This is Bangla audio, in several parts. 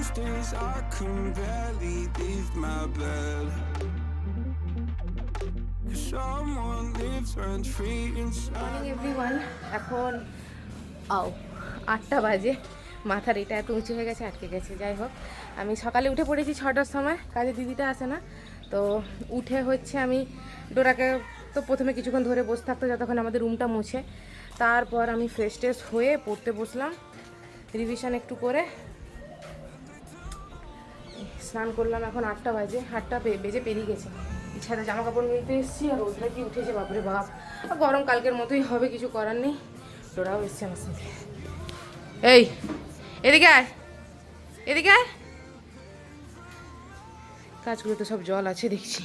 Most days I can barely leave my bed. Morning everyone এখন, আও, আটটা বাজে। মাথার এটা এত উঁচু হয়ে গেছে, আটকে গেছে। যাই হোক, আমি সকালে উঠে পড়েছি ছটার সময়, কাজে দিদিটা আসে না। তো উঠে হচ্ছে আমি ডোরাকে তো প্রথমে কিছুক্ষণ ধরে বসে থাকতো যতক্ষণ আমাদের রুমটা মুছে। তারপর আমি ফ্রেশ ট্রেশ হয়ে পড়তে বসলাম। রিভিশন একটু করে স্নান করলাম, এখন আটটা বাজে, আটটা বেজে পেরিয়ে গেছে। ইচ্ছাতে জামা কাপড় নিতে এসেছি আর রোদটা কি উঠেছে, বাপরে বাপ। গরম কালকের মতোই হবে, কিছু করার নেই। তোরাও এসছে আমার সাথে। এই, এদিকে আয়। এদিকে আয়। কাজগুলো তো সব জল আছে, দেখছি।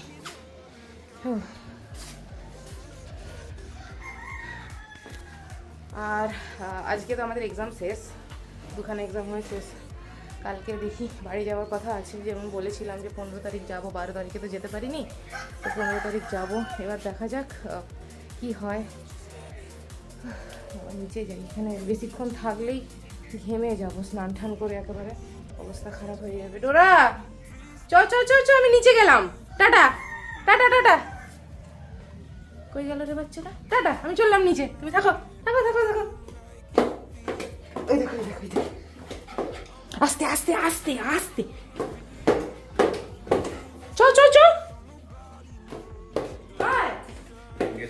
আর আজকে তো আমাদের এক্সাম শেষ। দুখানে এক্সাম হয়ে শেষ। কালকে দেখি বাড়ি যাওয়ার কথা আছে, যেমন বলেছিলাম যে পনেরো তারিখ যাব, বারো তারিখে তো যেতে পারিনি। তো পনেরো তারিখ যাব, এবার দেখা যাক কি হয়। নিচে যাই, এখানে বেশিক্ষণ থাকলেই ঘেমে যাব, স্নান টান করে একেবারে অবস্থা খারাপ হয়ে যাবে। ডোরা, চ চ চ চ, আমি নিচে গেলাম। Tata tata tata. কই গেল রে বাচ্চাটা? টাটা, আমি চললাম নিচে। তুমি থাকো থাকো থাকো থাকো। ওই দেখো দেখো দেখো। আস্তে আস্তে আস্তে আস্তে। চ চ চ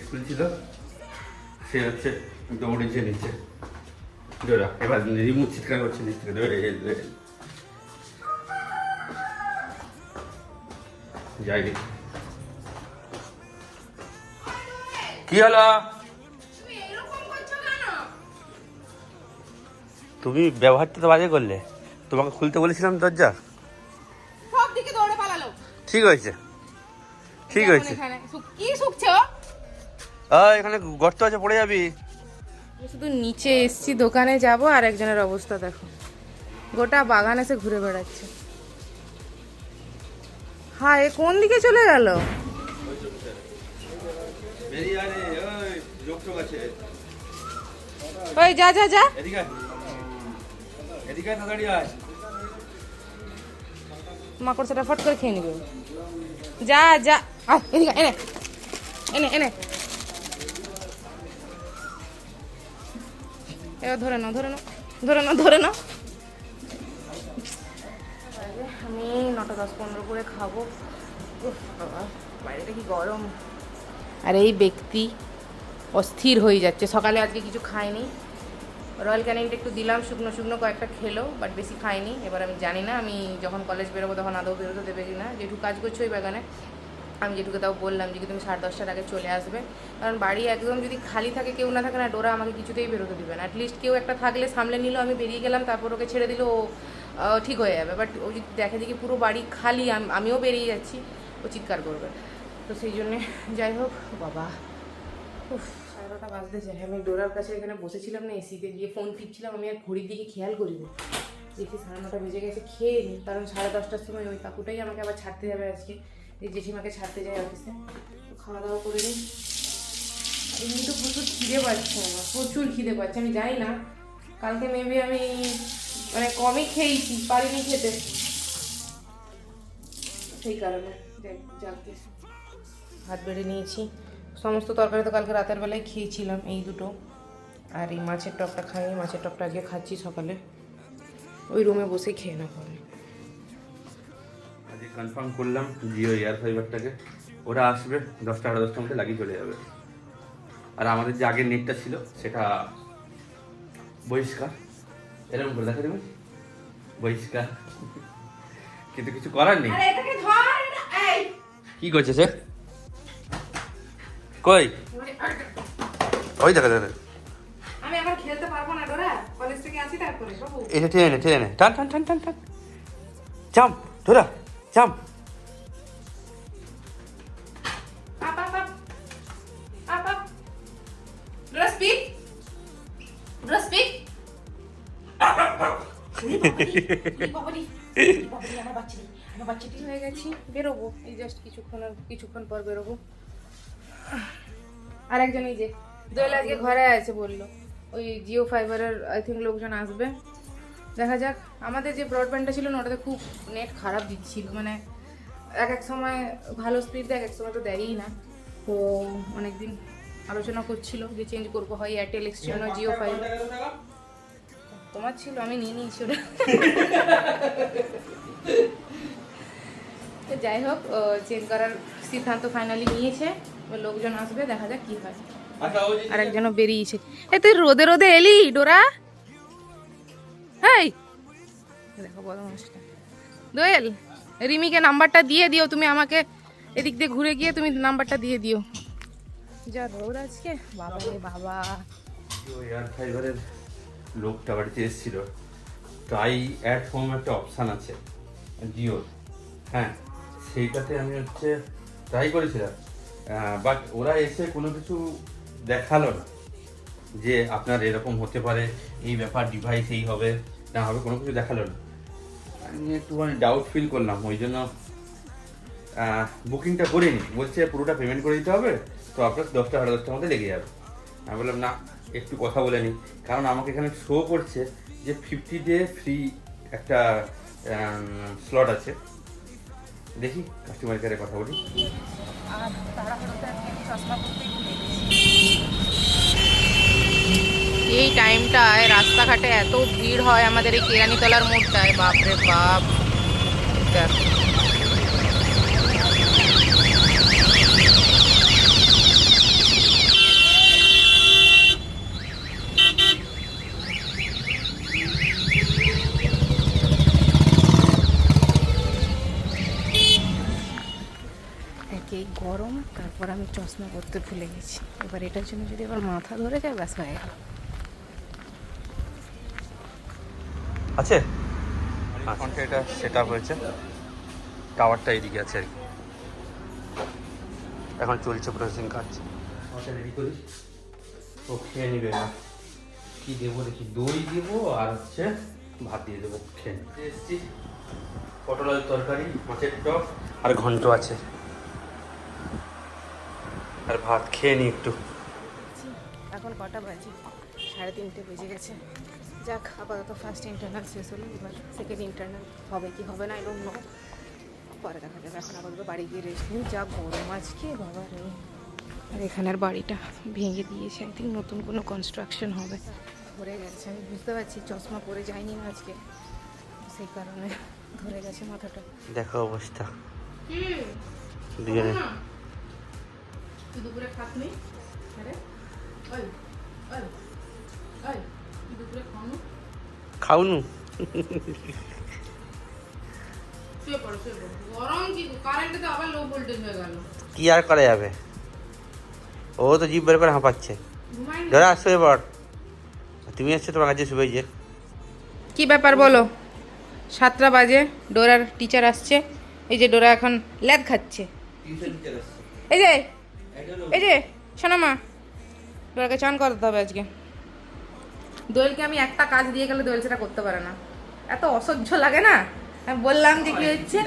খুলছিল। সে হচ্ছে দৌড়েছে নিচে। এবার রিমুভ চিৎকার করছে নিচ থেকে। ধরে যাই রে। কি হলো? তুমি ব্যবহারটা তো বাজে করলে। তোমাকে খুলতে বলেছিলাম দরজা? সব দিকে দৌড়ে পালালো। ঠিক হয়েছে। ঠিক হয়েছে। এখানে। কি শুকছে ও? এখানে গর্ত আছে পড়ে যাবি। শুধু নিচে এসছি দোকানে যাব আর একজনের অবস্থা দেখো। গোটা বাগান এসে ঘুরে বেড়াচ্ছে। হ্যাঁ এ কোন দিকে চলে গেল? ওই যা যা যা। এদিকে এদিকে আয়, তাড়াতাড়ি আয়। মাকড় সেটা ফট করে খেয়ে নিবে। যা যা এদিকে এনে এনে এনে। এবার ধরে নাও ধরে নাও ধরে নাও ধরে নাও। আমি নটা দশ পনেরো করে খাব। বাইরেটা কি গরম। আর এই ব্যক্তি অস্থির হয়ে যাচ্ছে। সকালে আজকে কিছু খায়নি। রয়্যাল ক্যানিনটা একটু দিলাম, শুকনো শুকনো কয়েকটা খেলো বাট বেশি খাইনি। এবার আমি জানি না, আমি যখন কলেজ বেরোবো তখন আদৌ বেরোতে দেবে কি না। যেটুকু কাজ করছ ওই বাগানে, আমি যেটুকু তাও বললাম যে তুমি সাড়ে দশটার আগে চলে আসবে। কারণ বাড়ি একদম যদি খালি থাকে, কেউ না থাকে না, ডোরা আমাকে কিছুতেই বেরোতে দিবে না। অ্যাটলিস্ট কেউ একটা থাকলে সামলে নিল, আমি বেরিয়ে গেলাম, তারপর ওকে ছেড়ে দিল, ও ঠিক হয়ে যাবে। বাট ও যদি দেখে দেখি পুরো বাড়ি খালি আমিও বেরিয়ে যাচ্ছি, ও চিৎকার করবে। তো সেই জন্যে, যাই হোক, বাবা। উফ। সাড়ে নটা বাজতে যায়। আমি ডোরার কাছে এখানে বসেছিলাম না এসিতে গিয়ে ফোন টিপছিলাম, আমি আর ঘড়ির দিকে খেয়াল করিনি। দেখি সাড়ে নটা বেজে গেছে, খেয়ে নিই কারণ সাড়ে দশটার সময় ওই কাকুটাই আমাকে আবার ছাড়তে যাবে আজকে। এই জেঠিমাকে ছাড়তে যায় অফিসে তো খাওয়া দাওয়া করে নিই এমনি তো প্রচুর খিদে পাচ্ছে আমার, প্রচুর খিদে পাচ্ছে, আমি জানি না। কালকে মেবি আমি মানে কমই খেয়েছি, পারিনি খেতে। সেই কারণে যাক, ভাত বেড়ে নিয়েছি। সমস্ত তরকারি তো কালকে রাতের বেলায় খেয়েছিলাম এই দুটো। আর এই মাছের টকটা খাই মাছের টকটা আজকে খাচ্ছি সকালে। ওই রুমে বসে খেয়ে না আমি আজকে কনফার্ম করলাম জিও এয়ার ফাইবারটাকে ওরা আসবে দশটা সাড়ে দশটার মধ্যে লাগিয়ে চলে যাবে। আর আমাদের যে আগের নেটটা ছিল সেটা বহিষ্কার। এরকম করে দেখা দেবে বহিষ্কার। কিন্তু কিছু করার নেই। কি করছে সে? কই? ওই দেখা দেখা। আমি আবার খেলতে পারব না ডোরা কলেজ থেকে আসি তারপরে বাবু। এটা টেনে নে টেনে নে। টান টান টান টান টান। ডোরা হয়ে বেরোবো। এই জাস্ট কিছুক্ষণ কিছুক্ষণ পর বেরোবো। আর একজন এই যে, দোয়েল আজকে ঘরে আছে বলল। ওই জিও ফাইবারের আই থিঙ্ক লোকজন আসবে। দেখা যাক, আমাদের যে ব্রডব্যান্ডটা ছিল না, ওটাতে খুব নেট খারাপ দিচ্ছিল। মানে এক এক সময় ভালো স্পিড দেয়, এক এক সময় তো দেয়ই না। তো অনেকদিন আলোচনা করছিল যে চেঞ্জ করব, হয় এয়ারটেল এক্সট্রিম না জিও ফাইভ তোমার ছিল, আমি নিয়ে নিয়েছি ওটা। তো যাই হোক চেঞ্জ করার সিদ্ধান্ত ফাইনালি নিয়েছে। এবার লোকজন আসবে দেখা যাক কি হয়। আচ্ছা আর একজনও বেরিয়েছে। এ তুই রোদে রোদে এলি ডোরা? হেই! দেখো দোয়েল রিমিকে নাম্বারটা দিয়ে দিও তুমি আমাকে এদিক দিয়ে ঘুরে গিয়ে তুমি নাম্বারটা দিয়ে দিও। যা রোদ আজকে বাবা রে বাবা। জিও এয়ার ফাইবারের লোকটা বাড়িতে এসেছিল। ট্রাই অ্যাট হোম একটা অপশান আছে জিওর। হ্যাঁ সেইটাতে আমি হচ্ছে ট্রাই করেছিলাম। বাট ওরা এসে কোনো কিছু দেখাল না যে আপনার এরকম হতে পারে, এই ব্যাপার ডিভাইস এই হবে, না হবে, কোনো কিছু দেখাল না। আমি একটু মানে ডাউট ফিল করলাম, ওই জন্য বুকিংটা করিনি। বলছে পুরোটা পেমেন্ট করে দিতে হবে, তো আপনার দশটা সাড়ে দশটার মধ্যে লেগে যাবে। আমি বললাম, না, একটু কথা বলে নিই। কারণ আমাকে এখানে শো করছে যে ফিফটি ডে ফ্রি একটা স্লট আছে। দেখি কাস্টমার কেয়ারে কথা বলি। এই টাইমটায় রাস্তাঘাটে এত ভিড় হয় আমাদের এই কেরানিতলার মোড়টায়। বাপরে বাপ। দেখ। গরম তারপর আমি চশমা করতে ভুলে গেছি। এবার এটার জন্য যদি আবার মাথা ধরে যায় ব্যাস হয়ে গেল। আছে? ফোনটা এটা সেট আপ হয়েছে। টাওয়ারটা এইদিকে আছে আর কি। এখন চলছে প্রসেসিং কাজ। রেডি করি ও খেয়ে নিবে না। কি দেবো দেখি? দই দেবো আর হচ্ছে ভাত দিয়ে দেবো। খেয়ে নিবে এসছি। পটল তরকারি মাছের টক আর ঘন্ট আছে। আর ভাত খেয়ে নি একটু। এখন কটা বাজে? সাড়ে তিনটে বেজে গেছে। যাক আপাতত ফার্স্ট ইন্টারনাল শেষ হলো এবার সেকেন্ড ইন্টারনাল হবে কি হবে না এরকম নো পরে দেখা যাবে এখন আপাতত বাড়ি গিয়ে রেস্ট নিই। যা গরম আজকে বাবা রে। আর এখানের বাড়িটা ভেঙে দিয়েছে আই থিঙ্ক নতুন কোনো কনস্ট্রাকশন হবে। ধরে গেছে আমি বুঝতে পারছি চশমা পরে যাইনি না আজকে। সেই কারণে ধরে গেছে মাথাটা। দেখো অবস্থা। দুজনে। তুই দুপুরে খাস নি আরে ওই ওই ওই তুই দুপুরে খাওনি খাওনু শুয়ে পড়ো শুয়ে পড়ো। গরম কি কারেন্টে তো আবার লো ভোল্টেজ হয়ে গেল। কি আর করা যাবে? ও তো জিভ বের করে হাঁপাচ্ছে। ধরে আসো এবার তুমি আসছো তোমার কাছে শুভে যে কি ব্যাপার বলো? সাতটা বাজে ডোরার টিচার আসছে। এই যে ডোরা এখন ল্যাদ খাচ্ছে। এই যে এই যে শোনো মা ডোরাকে চান করতে হবে আজকে। দোয়েলকে আমি একটা কাজ দিয়ে গেলে দোয়েল সেটা করতে পারে না। এত অসহ্য লাগে না? বললাম যে কি হচ্ছে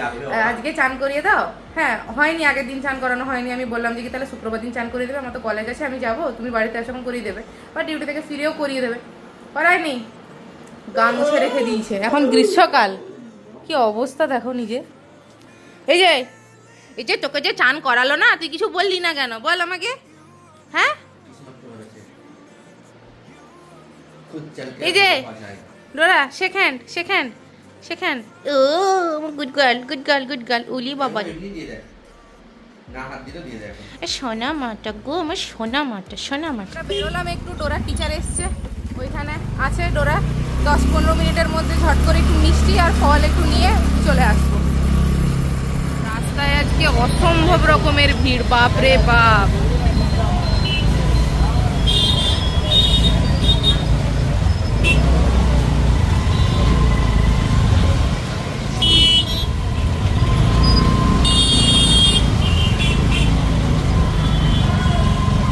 আজকে চান করিয়ে দাও। হ্যাঁ হয়নি আগের দিন চান করানো হয়নি। আমি বললাম যে কি তাহলে শুক্রবার দিন চান করিয়ে দেবে আমার তো কলেজ আছে আমি যাব তুমি বাড়িতে আসে এখন করিয়ে দেবে। বা ডিউটি থেকে ফিরেও করিয়ে দেবে। করায়নি গান মুছে রেখে দিয়েছে। এখন গ্রীষ্মকাল। কি অবস্থা দেখো নিজে এই যে এই যে তোকে যে চান করালো না তুই কিছু বললি না কেন? বল আমাকে। হ্যাঁ? এই যে ডোরা সেকেন্ড সেকেন্ড সেকেন্ড ও good girl good girl good girl উলি বাবা এ সোনা মাটা গো আমার সোনা মাটা সোনা মাটা। বেরোলাম একটু ডোরা টিচার এসছে। ওইখানে আছে ডোরা দশ পনেরো মিনিটের মধ্যে ঝট করে একটু মিষ্টি আর ফল একটু নিয়ে চলে আসব। রাস্তায় আজকে অসম্ভব রকমের ভিড় বাপরে বাপ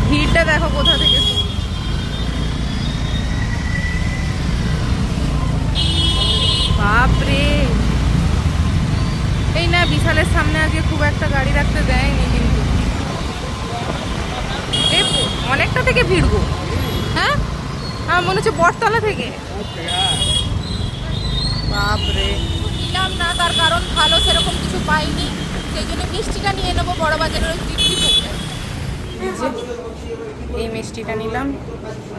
ভিড়টা দেখো কোথা থেকে শুরু। বাপরে এই না বিশালের সামনে আজকে খুব একটা গাড়ি রাখতে দেয়নি কিন্তু এ প- অনেকটা থেকে ভিড় গো হ্যাঁ? আমার মনে হচ্ছে বটতলা থেকে। বাপরে। নিলাম না তার কারণ ভালো সেরকম কিছু পাইনি। সেই জন্য মিষ্টিটা নিয়ে নেব বড় বাজারের ওই তৃপ্তি থেকে। এই মিষ্টিটা নিলাম।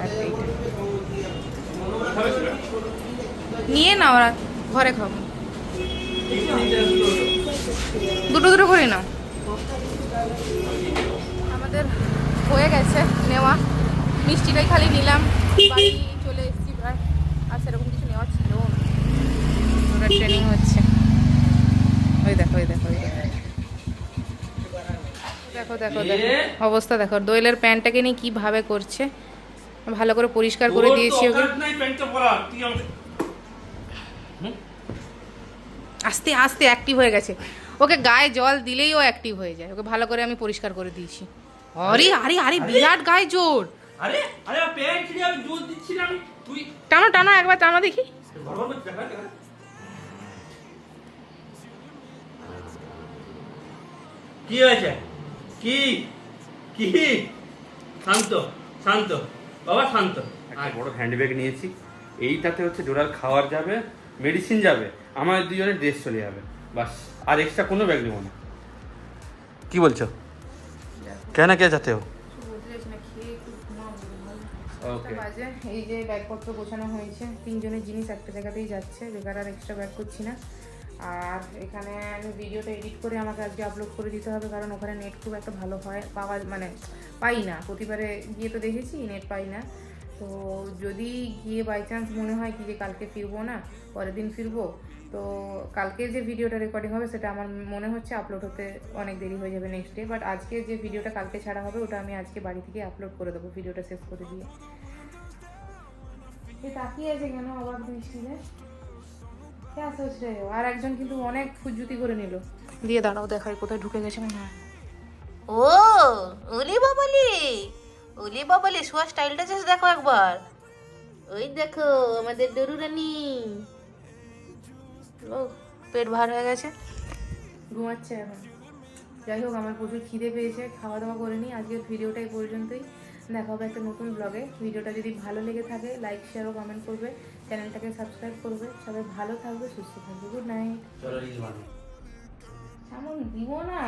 আর নিয়ে নাও ঘরে খাব দুটো দুটো করে নাও। আমাদের হয়ে গেছে নেওয়া। মিষ্টিটাই খালি নিলাম বাড়ি চলে এসেছি প্রায় আর সেরকম কিছু নেওয়া ছিল। ওরা ট্রেনিং হচ্ছে। ওই দেখো ওই দেখো ওই দেখো। দেখো দেখো দেখো। অবস্থা দেখো দোয়েলের প্যান্টটাকে নিয়ে কীভাবে করছে। ভালো করে পরিষ্কার করে দিয়েছি ওকে। আস্তে আস্তে অ্যাক্টিভ হয়ে গেছে। ওকে গায়ে জল দিলেই ও অ্যাক্টিভ হয়ে যায়। ওকে ভালো করে আমি পরিষ্কার করে দিয়েছি। আরে আরে আরে বিরাট গায়ে জোর। আরে আরে প্যান্ট ছিঁড়ে আমি জোর দিচ্ছি না আমি তুই টানো টানো একবার টানো দেখি। কি হয়েছে? কি? কি? শান্ত শান্ত বাবা শান্ত। একটা বড় হ্যান্ডব্যাগ নিয়েছি। এইটাতে হচ্ছে ডোরাল খাওয়ার যাবে মেডিসিন যাবে আমার দুজনের ড্রেস চলে যাবে বাস। আর এক্সট্রা কোনো ব্যাগ নেব না। কি বলছো? কেন কে যাতে হো ওকে বাজে এই যে ব্যাগপত্র গোছানো হয়েছে তিনজনের জিনিস একটা জায়গাতেই যাচ্ছে বেকার আর এক্সট্রা ব্যাগ করছি না। আর এখানে আমি ভিডিওটা এডিট করে আমাকে আজকে আপলোড করে দিতে হবে কারণ ওখানে নেট খুব একটা ভালো হয় পাওয়া মানে পাই না। প্রতিবারে গিয়ে তো দেখেছি নেট পাই না। তো যদি গিয়ে বাই চান্স মনে হয় কি যে কালকে ফিরবো না পরের দিন ফিরবো তো কালকে যে ভিডিওটা রেকর্ডিং হবে সেটা আমার মনে হচ্ছে আপলোড হতে অনেক দেরি হয়ে যাবে নেক্সট ডে বাট আজকে যে ভিডিওটা কালকে ছাড়া হবে ওটা আমি আজকে বাড়ি থেকে আপলোড করে দেবো ভিডিওটা শেষ করে দিয়ে। এ তাকিয়ে আছে কেন? অবাক দৃষ্টিতে আর একজন কিন্তু অনেক ফুজুতি করে নিল। দিয়ে দাঁড়াও দেখাই কোথায় ঢুকে গেছে না হ্যাঁ। ও ওলি বাবালি। ওলি বাবালি শোয়া স্টাইলটা জাস্ট দেখো একবার। ওই দেখো আমাদের ডরু রানী ও পেট ভার হয়ে গেছে। ঘুমাচ্ছে এখন। যাই হোক আমার প্রচুর খিদে পেয়েছে খাওয়া দাওয়া করে নিই আজকের ভিডিওটাই এই পর্যন্তই। দেখা হবে একটা নতুন ব্লগে ভিডিওটা যদি ভালো লেগে থাকে লাইক শেয়ার ও কমেন্ট করবে। চ্যানেলটাকে সাবস্ক্রাইব করবে। সবাই ভালো থাকবে সুস্থ থাকবে। গুড নাইট চলো এমন দিব না।